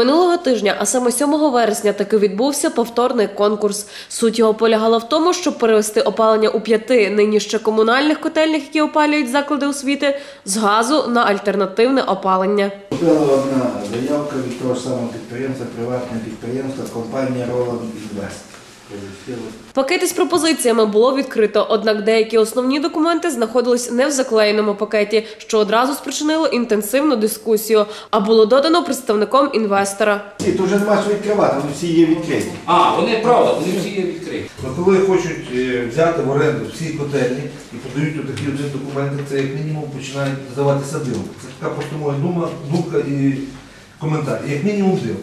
Минулого тижня, а саме 7 вересня, таки відбувся повторний конкурс. Суть його полягала в тому, щоб перевести опалення у п'яти нині ще комунальних котельнях, які опалюють заклади освіти, з газу на альтернативне опалення. Була одна заявка від того самого підприємства, приватне підприємство, компанія Roland Invest. Пакети з пропозиціями було відкрито, однак деякі основні документи знаходились не в заклеєному пакеті, що одразу спричинило інтенсивну дискусію. А було додано представником інвестора. Ні, то вже нема що відкривати, вони всі є відкриті. А, вони правда, вони всі є відкриті. Ну, коли хочуть е, взяти в оренду всі котельні і подають отакі от документи, це як мінімум починають здавати садилу. Це така просто моя дума, думка і коментар. Як мінімум див.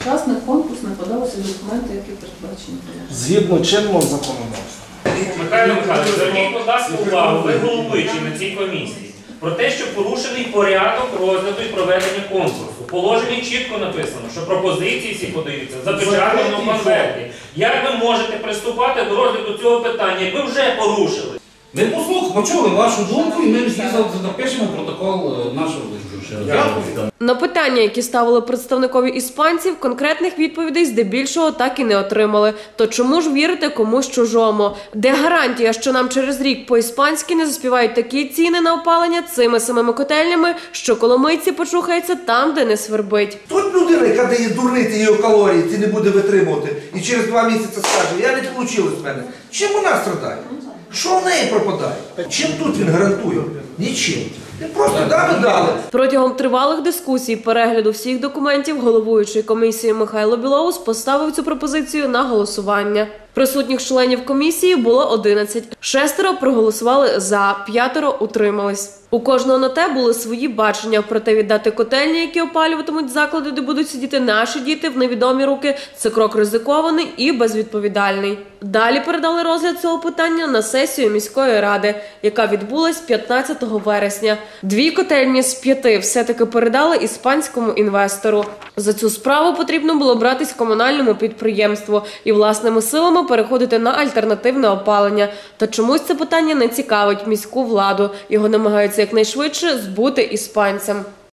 Учасник конкурсу не подалися документи, які передбачені. Згідно чинного законодавства. Михайло Михайлович, зверніть, будь ласка, увагу, ви головуючий на цій комісії, про те, що порушений порядок розгляду і проведення конкурсу. В положенні чітко написано, що пропозиції всі подаються запечатано в конверті. Як ви можете приступати до розгляду цього питання, як ви вже порушили? Ви послухали, почули вашу думку, і ми запишемо протокол е, нашого виступу. Дякую. На питання, які ставили представникові іспанців, конкретних відповідей здебільшого так і не отримали. То чому ж вірити комусь чужому? Де гарантія, що нам через рік по-іспанськи не заспівають такі ціни на опалення цими самими котельнями, що коломийці почухаються там, де не свербить? Тут людина, яка дає дурнити її калорії, ці не буде витримувати, і через два місяці скаже, я не вийшло з мене. Чим вона страдає? Що в неї пропадає? Чим тут він гарантує? Нічим. Просто дали дали. Протягом тривалих дискусій перегляду всіх документів головуючий комісії Михайло Білоус поставив цю пропозицію на голосування. Присутніх членів комісії було 11. Шестеро проголосували за, п'ятеро утримались. У кожного на те були свої бачення. Проте віддати котельні, які опалюватимуть заклади, де будуть сидіти наші діти в невідомі руки. Це крок ризикований і безвідповідальний. Далі передали розгляд цього питання на сесію міської ради, яка відбулась 15 вересня. Дві котельні з п'яти все-таки передали іспанському інвестору. За цю справу потрібно було братись комунальному підприємству і власними силами переходити на альтернативне опалення. Та чомусь це питання не цікавить міську владу. Його намагаються якнайшвидше збути іспанцям.